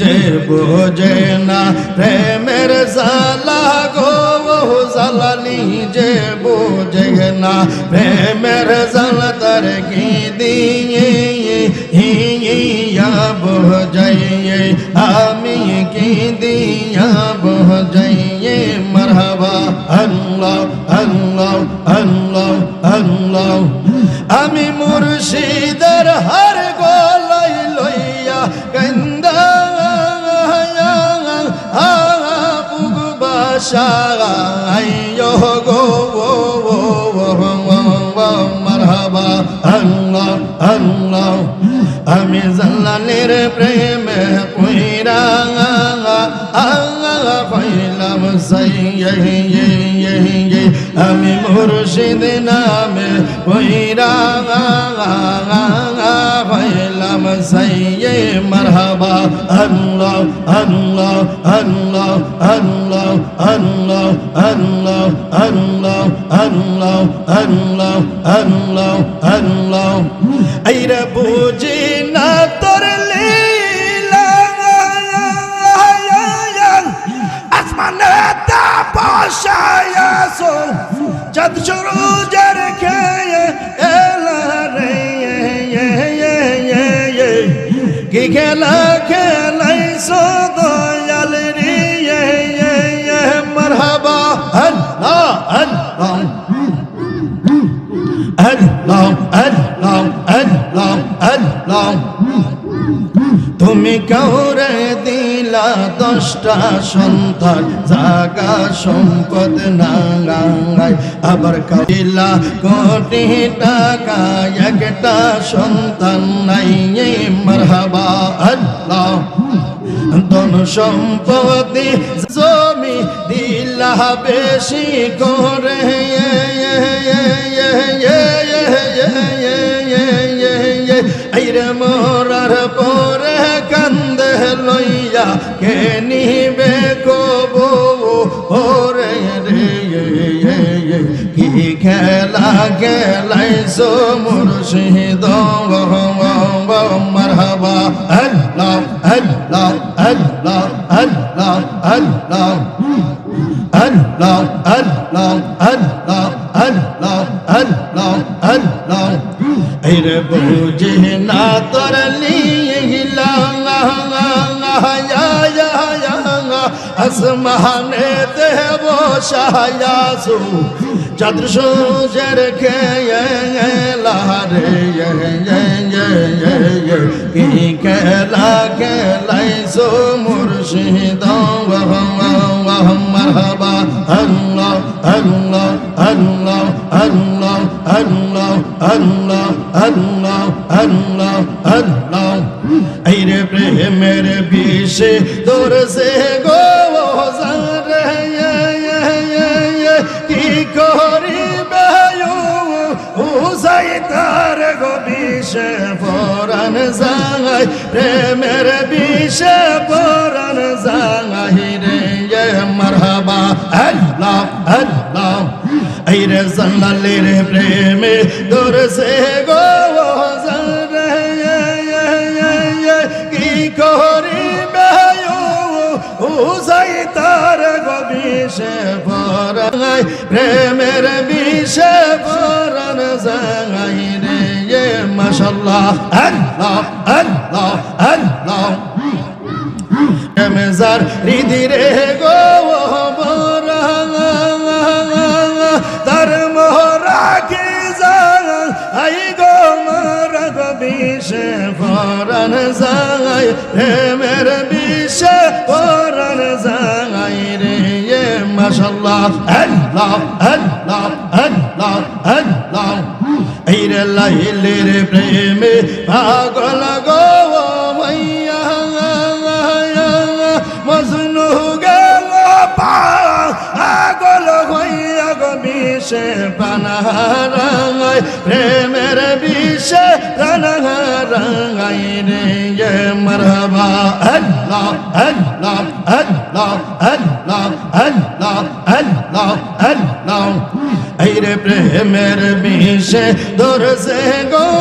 যে বোঝে না, প্রেমের জালা গো জালালি যে বোঝে না। প্রেমের জালা তার কি দিয়ে হিয়া বোঝাইয়ে আমি কি দিয়া বোঝাইয়ে মারহাবা, আল্লাহ আল্লাহ আল্লাহ আল্লাহ। আমি মুর্শিদের হর গোলাই লইয়া গন্দা বাসায় গো মারহাবা আল্লাহ আল্লাহ আমি জাল্লালের প্রেমে পুইরা আমি মুর্শিদ নামে পুইরা পাইলাম সাইয়ে মারহাবা আল্লাহ আল্লাহ আল্লাহ আল্লাহ আল্লাহ আল্লাহ আল্লাহ আল্লাহ আল্লাহ আল্লাহ আল্লাহ আইরে বুঝি না তোর তুমি কাউরে দিলা দশটা সন্তান, জাগা সম্পদ নাঙ্গাই আবার কাউলা কোটি টাকা একটা সন্তান নাই মারহাবা আল্লাহ ধন সম্পত্তি জমি দিলা বেশি করে আইরে মোরার পরে কান্দে লইয়া কে নিবে কবো ওরে রে কি খেলা খেলাইছো মুর্শিদ মারহাবা আল্লাহ আল্লাহ আসমানে দেব শায়াসু চাঁদ্র সূর্যের খেয়ে লারে কি খেলা খেলাইছো মুর্শিদ। মারহাবা। আল্লাহ আল্লাহ আল্লাহ আল্লাহ আল্লাহ আল্লাহ আল্লাহ আল্লাহ আল্লাহ। এই রে প্রেমের বিষে তোর সে বিষে পরাণ জাঙাই, প্রেমের বিষে পরাণ জাঙাই রে মারহাবা আল্লাহ আল্লাহ এই রে জানালের প্রেমে দূর সে গো কি করি উজাই তার গবিষে পরাণ প্রেমের বিষে পরাণ জাঙ maşallah Allah Allah Allah e Mezar ridire go bora Dar mora kizar ay go mora go bişe foran zay Emer bişe foran zay Reye. Maşallah Allah Allah Allah Allah Eyle la পাগল গো মাইয়া মজনু গেল পাগল হইয়া গো বিষে প্রাণহারাই প্রেমের বিষে প্রাণহারাই রে গে মরহবা আল্লাহ আল্লাহ আল্লাহ আল্লাহ আল্লাহ আল্লাহ আল্লাহ এই রে প্রেমের বিষে দরসে গো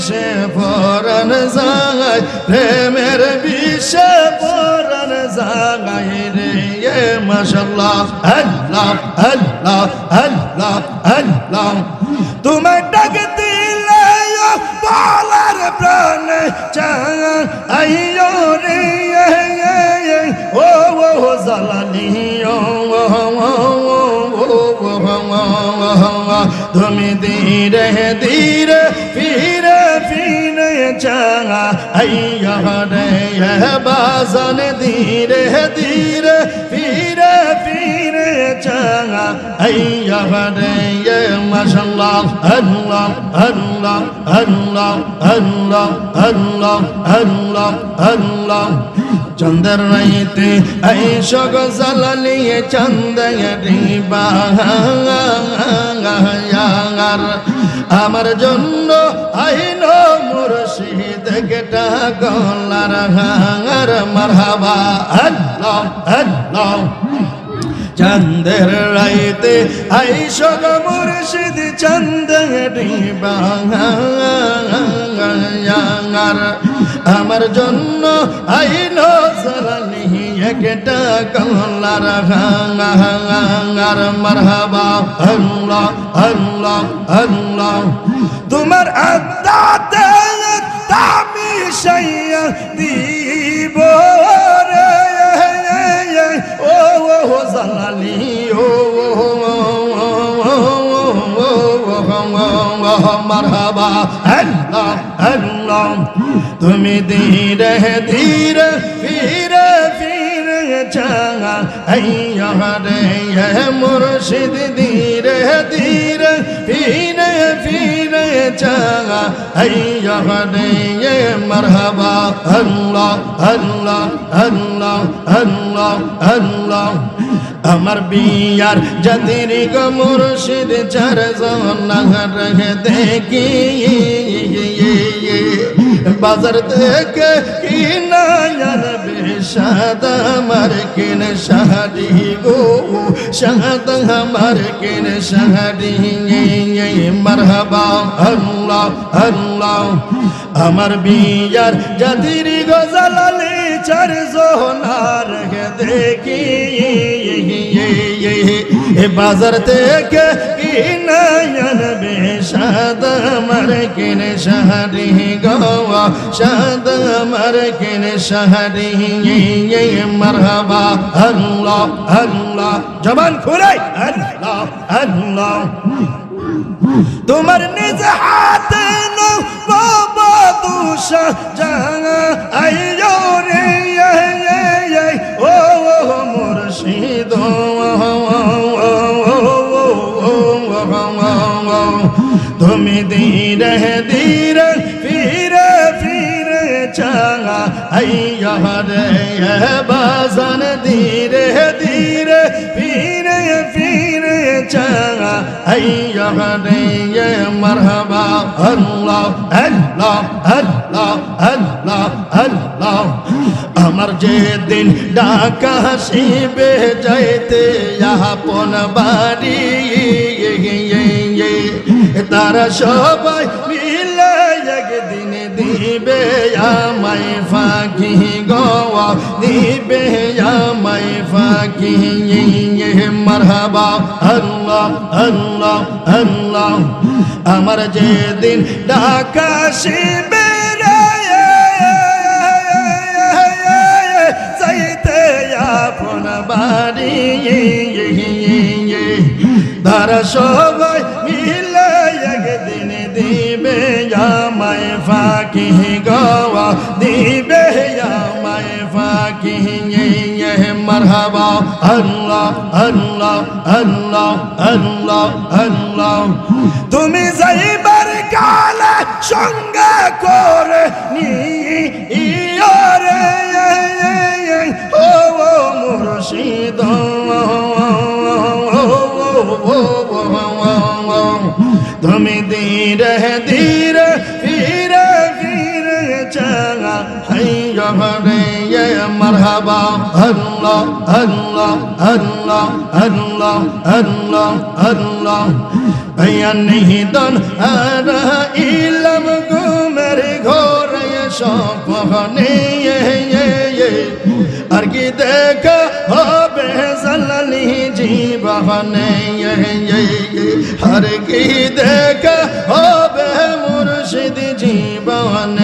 বিষে পরান যায় প্রেমের বিষে পরান যায় রে এ মাশাল্লাহ আল্লাহ আল্লাহ আল্লাহ আল্লাহ তোমার ডাক দিলে বলার প্রাণ চাইও রে ও ও জালালি ও তুমি ধীরে ধীরে রে বাজন ধীরে ধীরে ফিরে ফিরে চাঙা আইয়া রে মাশাল্লাহ আল্লাহ আল্লাহ আল্লাহ আল্লাহ আল্লাহ আল্লাহ আল্লাহ চন্দর রাইতে এই সগ জালালিয়ে চন্দরি বাহার আমার জন্য আইন মুর্শিদ গেটা গলার হাঙার মারহাবা আল্লাহ আল্লাহ চন্দের রাইতে আই সগ মুর্শিদ চন্দ বাহার আমার জন্য আইন সরানি একটা কমলার মারহাবা আল্লাহ আল্লাহ আল্লাহ তোমার আত্মাতে দামি সাইয়া দিব রে ও ও জালালি ও মারহাবা তুমি ধীরে ধীরে ফিরে চাঙা রে মুর্শিদ ধীরে ধীরে, ফিরে ফিরে চাঙা রে মারহাবা, আল্লাহ আল্লাহ আল্লাহ আল্লাহ আল্লাহ। আমার বিয়ার জাতির গো মুর্শিদ চার জনার দেখি। বাজার থেকে কিনায়ার বেশাদ আমার কিন শাহারি গো। সাদা আমার কিন শাহারি মারহাবা, আল্লাহ আল্লাহ। আমার বিয়ার জাতির গো জালালি চার জনার দেখি। বাজার থেকে কিনায়ন বেশাদ আমার কিন শাহরি গোয়া। শাদ আমার কিন শাহরি মারহাবা, আল্লাহ আল্লাহ। জবান খুলাই আল্লাহ আল্লাহ। তোমার নিজ হাতে দুষা জাঙা আইয়ো রে ও মুর্শিদ তুমি ধীরে ধীরে ফিরে ফিরে চাঙা আইয়া রে বাজান ধীরে ধীরে ফিরে ফিরে আমার যে দিন ডাকা শিবে যাইতে আপন বাড়ি তারা সবাই আমায় ফাঁকি গোয়া দিবে আমায় ফাঁকি মারহাবা আল্লাহ আল্লাহ আল্লাহ আমার যেদিন ডাকা শিবে যাইতে আপন বাড়ি ধারা সবাই মিলে একদিন দিবে আমায় ফাঁকি দিবে আমায় ফাঁকি মারহাবা আল্লাহ আল্লাহ আল্লাহ আল্লাহ আল্লাহ তুমি যাইবার কালে সঙ্গে করে নিয়ে ও মুর্শিদ তুমি ধীরে ধীরে حي جبري مرحبا الله الله الله الله الله الله بيان نهدن أنا إلم قمر غور شفقني আর কি দেখা হবে জালালি জীবনে আর কি দেখা হবে মুর্শিদ জীবনে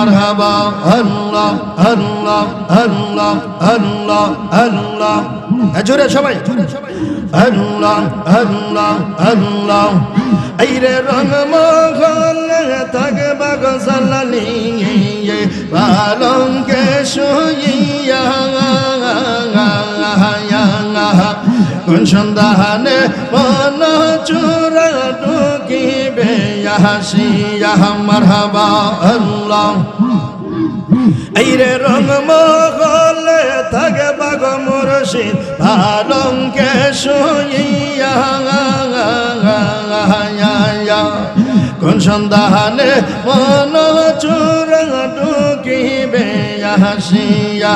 মারহাবা, আল্লাহ আল্লাহ আল্লাহ আল্লাহ আল্লাহ। জোরে সবাই। আল্লাহ আল্লাহ আল্লাহ। এই রে মহল থাকবা গজালি পালঙ্কে শুইয়া। কোন সন্ধানে মন হাসিয়া মারহাবা আল্লাহ। এই রে রঙ মহলে থাকে বাগ মুর্শিদ পালঙ্কে শুইয়া কোন সন্ধানে মন চূড়া ঢুকিবে হাসিয়া।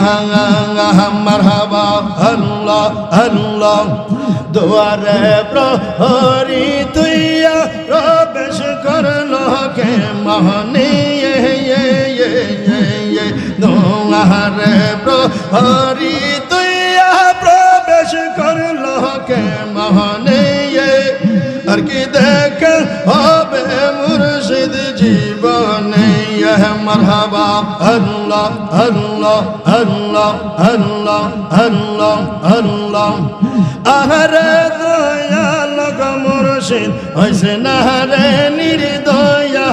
মারহাবা আল্লাহ আল্লাহ। দুয়ারে প্রহরি কে মহনে দুয়ারে প্রহরি তুইয়া প্রবেশ করল কে মহনে আর কি দেখ হবে মুর্শিদ জীবনে? মারহাবা আল্লাহ আল্লাহ আল্লাহ আল্লাহ আল্লাহ আল্লাহ আহারে দয়াল মুর্শিদ, হইছে না রে নির্দয়া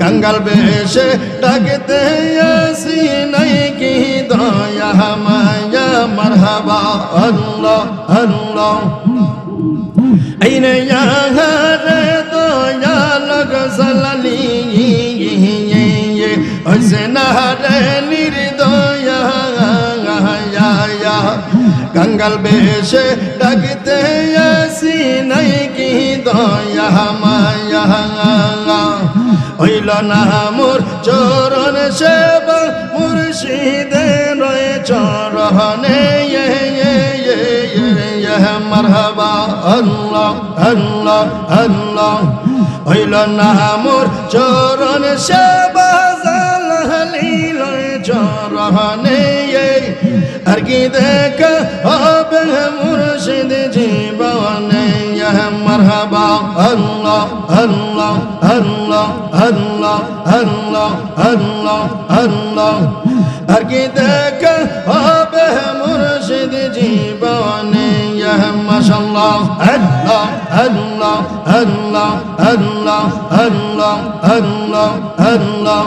কাঙ্গাল বেশে ডাকতে আসি নাই কি দয়া মায়া, মারহাবা। আল্লাহ আল্লাহ আইনে রে দয়া লগ সালালি কাঙ্গাল বেশে ডাকতে আসি নাই কি দয়া মায়া হইল না মোর চরণ সেবা মুর্শিদে রয়ে চরণে হইল না মোর চরণ সেবা জালিল চরণে আর কি দেখা হবে মুর্শিদ জীবনে মারহাবা আল্লাহ আল্লাহ আল্লাহ আল্লাহ আল্লাহ আল্লাহ আল্লাহ আর কি দেখা হবে মুর্শিদ জীবনে মাশাল্লাহ আল্লাহ আল্লাহ আল্লাহ আল্লাহ আল্লাহ আল্লাহ আল্লাহ